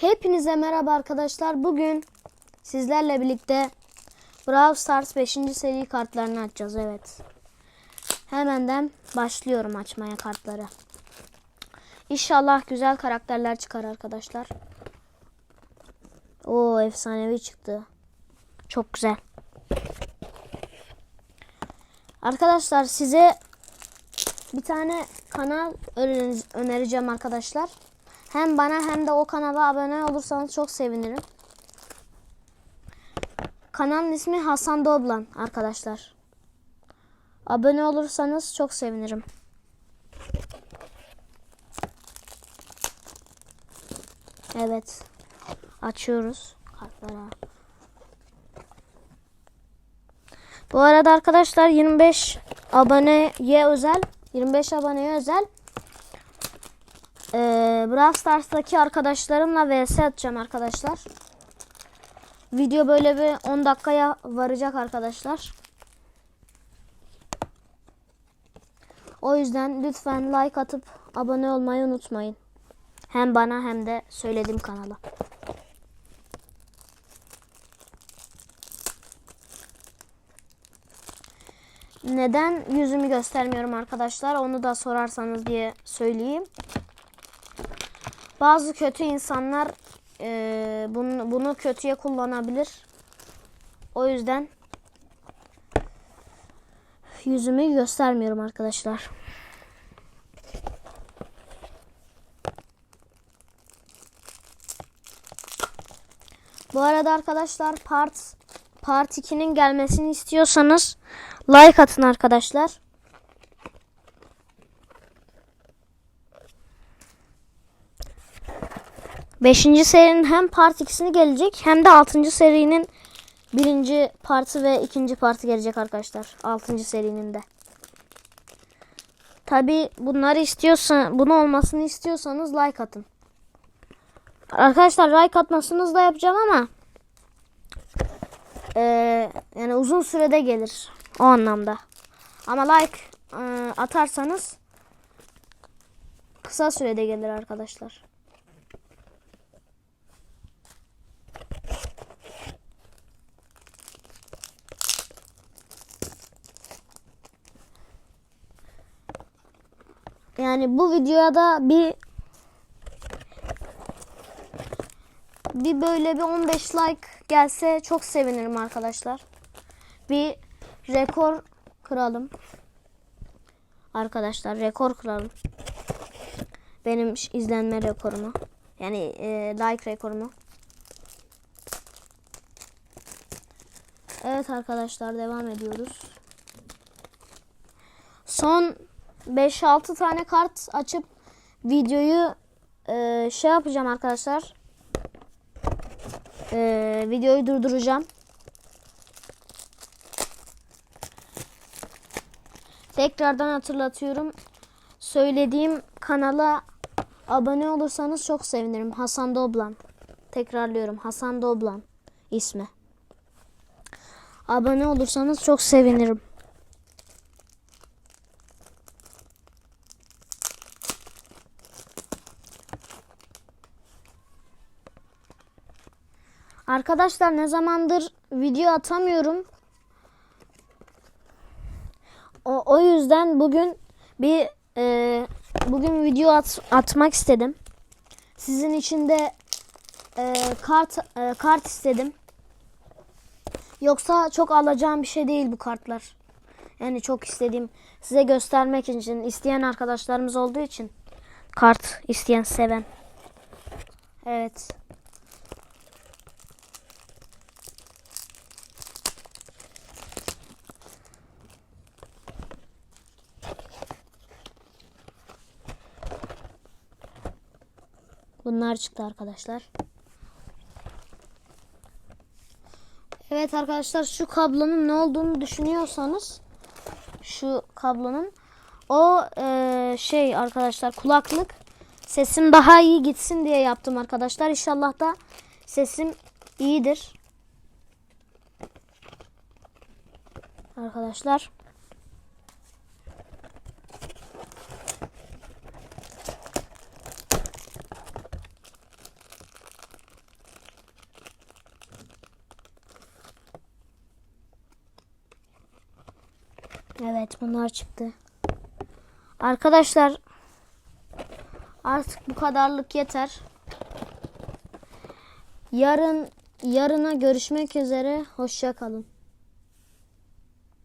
Hepinize merhaba arkadaşlar. Bugün sizlerle birlikte Brawl Stars 5. seri kartlarını açacağız. Evet. Hemenden başlıyorum açmaya kartları. İnşallah güzel karakterler çıkar arkadaşlar. Oo efsanevi çıktı. Çok güzel. Arkadaşlar size bir tane kanal öner- önereceğim arkadaşlar. Hem bana hem de o kanala abone olursanız çok sevinirim. Kanalın ismi Hasan Doblan arkadaşlar. Abone olursanız çok sevinirim. Evet. Açıyoruz kartları. Bu arada arkadaşlar 25 aboneye özel 25 aboneye özel Brawl Stars'taki arkadaşlarımla vs atacağım arkadaşlar. Video böyle bir 10 dakikaya varacak arkadaşlar. O yüzden lütfen like atıp abone olmayı unutmayın. Hem bana hem de söylediğim kanala. Neden yüzümü göstermiyorum arkadaşlar? Onu da sorarsanız diye söyleyeyim. Bazı kötü insanlar e, bunu, bunu kötüye kullanabilir. O yüzden yüzümü göstermiyorum arkadaşlar. Bu arada arkadaşlar part part 2'nin gelmesini istiyorsanız like atın arkadaşlar. Beşinci serinin hem part 2'sini gelecek hem de 6. serinin birinci partı ve ikinci partı gelecek arkadaşlar. 6. serinin de. Tabi bunları istiyorsan, bunu olmasını istiyorsanız like atın. Arkadaşlar like atmasınız da yapacağım ama eee, yani uzun sürede gelir o anlamda. Ama like eee, atarsanız kısa sürede gelir arkadaşlar. Yani bu videoya da bir bir böyle bir 15 like gelse çok sevinirim arkadaşlar. Bir rekor kıralım. Arkadaşlar rekor kıralım. Benim izlenme rekorumu. Yani e, like rekorumu. Evet arkadaşlar devam ediyoruz. Son 5-6 tane kart açıp videoyu e, şey yapacağım arkadaşlar. E, videoyu durduracağım. Tekrardan hatırlatıyorum. Söylediğim kanala abone olursanız çok sevinirim. Hasan Doblan. Tekrarlıyorum. Hasan Doblan ismi. Abone olursanız çok sevinirim. Arkadaşlar ne zamandır video atamıyorum. O, o yüzden bugün bir e, bugün video at, atmak istedim. Sizin için de e, kart e, kart istedim. Yoksa çok alacağım bir şey değil bu kartlar. Yani çok istediğim size göstermek için isteyen arkadaşlarımız olduğu için kart isteyen seven. Evet. Bunlar çıktı arkadaşlar. Evet arkadaşlar şu kablonun ne olduğunu düşünüyorsanız şu kablonun o e, şey arkadaşlar kulaklık sesim daha iyi gitsin diye yaptım arkadaşlar. İnşallah da sesim iyidir. Arkadaşlar. Evet bunlar çıktı. Arkadaşlar artık bu kadarlık yeter. Yarın yarına görüşmek üzere. Hoşça kalın.